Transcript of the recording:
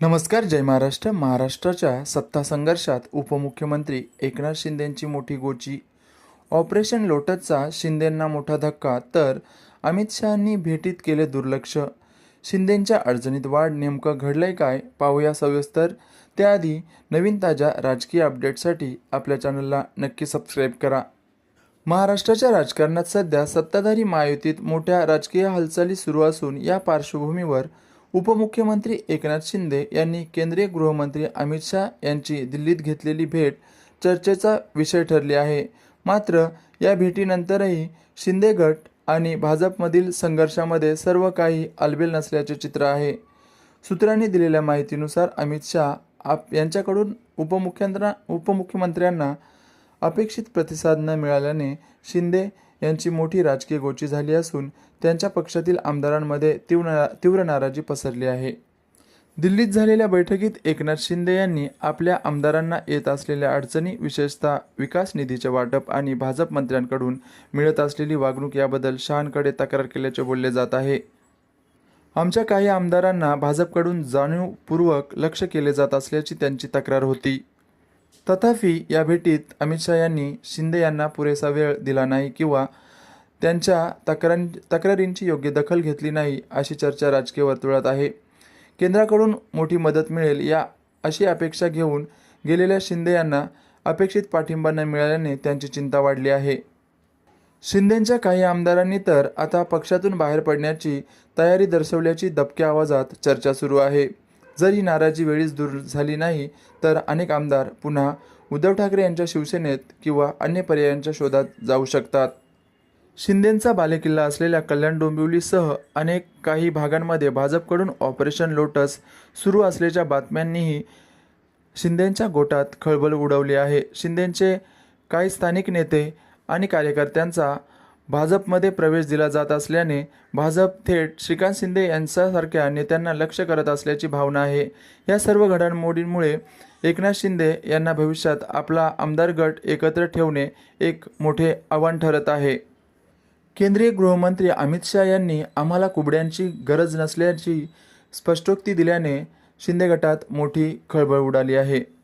नमस्कार जय महाराष्ट्र. महाराष्ट्राच्या सत्ता संघर्षात उपमुख्यमंत्री एकनाथ शिंदेंची मोठी गोची. ऑपरेशन लोटसचा शिंदेंना मोठा धक्का तर अमित शहांनी भेटीत केले दुर्लक्ष. शिंदेंच्या अडचणीत वाढ नेमकं घडलंय काय पाहूया सविस्तर. त्याआधी नवीन ताज्या राजकीय अपडेटसाठी आपल्या चॅनलला नक्की सबस्क्राईब करा. महाराष्ट्राच्या राजकारणात सध्या सत्ताधारी महायुतीत मोठ्या राजकीय हालचाली सुरू असून या पार्श्वभूमीवर उपमुख्यमंत्री एकनाथ शिंदे यांनी केंद्रीय गृहमंत्री अमित शहा यांची दिल्लीत घेतलेली भेट चर्चेचा विषय ठरली आहे. मात्र या भेटीनंतरही शिंदे गट आणि भाजपमधील संघर्षामध्ये सर्व काही अलबेल नसल्याचे चित्र आहे. सूत्रांनी दिलेल्या माहितीनुसार अमित शहा आप यांच्याकडून उपमुख्यमंत्र्या उपमुख्यमंत्र्यांना अपेक्षित प्रतिसाद न मिळाल्याने शिंदे यांची मोठी राजकीय गोची झाली असून त्यांच्या पक्षातील आमदारांमध्ये तीव्र तीव्र नाराजी पसरली आहे. दिल्लीत झालेल्या बैठकीत एकनाथ शिंदे यांनी आपल्या आमदारांना येत असलेल्या अडचणी विशेषतः विकास निधीचे वाटप आणि भाजप मंत्र्यांकडून मिळत असलेली वागणूक याबद्दल शहांकडे तक्रार केल्याचे बोलले जात आहे. आमच्या काही आमदारांना भाजपकडून जाणीवपूर्वक लक्ष केले जात असल्याची त्यांची तक्रार होती. तथापि या भेटीत अमित शहा यांनी शिंदे यांना पुरेसा वेळ दिला नाही किंवा त्यांच्या तक्रां तक्रारींची योग्य दखल घेतली नाही अशी चर्चा राजकीय वर्तुळात आहे. केंद्राकडून मोठी मदत मिळेल या अशी अपेक्षा घेऊन गेलेल्या शिंदे यांना अपेक्षित पाठिंबा न मिळाल्याने त्यांची चिंता वाढली आहे. शिंदेंच्या काही आमदारांनी तर आता पक्षातून बाहेर पडण्याची तयारी दर्शवल्याची दबक्या आवाजात चर्चा सुरू आहे. जर ही नाराजी वेळीच दूर झाली नाही तर अनेक आमदार पुन्हा उद्धव ठाकरे यांच्या शिवसेनेत किंवा अन्य पर्यायांच्या शोधात जाऊ शकतात. शिंदेंचा बालेकिल्ला असलेल्या कल्याण डोंबिवलीसह अनेक काही भागांमध्ये भाजपकडून ऑपरेशन लोटस सुरू असल्याच्या बातम्यांनीही शिंदेंच्या गोटात खळबळ उडवली आहे. शिंदेंचे काही स्थानिक नेते आणि कार्यकर्त्यांचा भाजपमध्ये प्रवेश दिला जात असल्याने भाजप थेट श्रीकांत शिंदे यांच्यासारख्या नेत्यांना लक्ष करत असल्याची भावना आहे. या सर्व घडामोडींमुळे एकनाथ शिंदे यांना भविष्यात आपला आमदार गट एकत्र ठेवणे एक मोठे आव्हान ठरत आहे. केंद्रीय गृहमंत्री अमित शहा यांनी आम्हाला कुबड्यांची गरज नसल्याची स्पष्टोक्ती दिल्याने शिंदे गटात मोठी खळबळ उडाली आहे.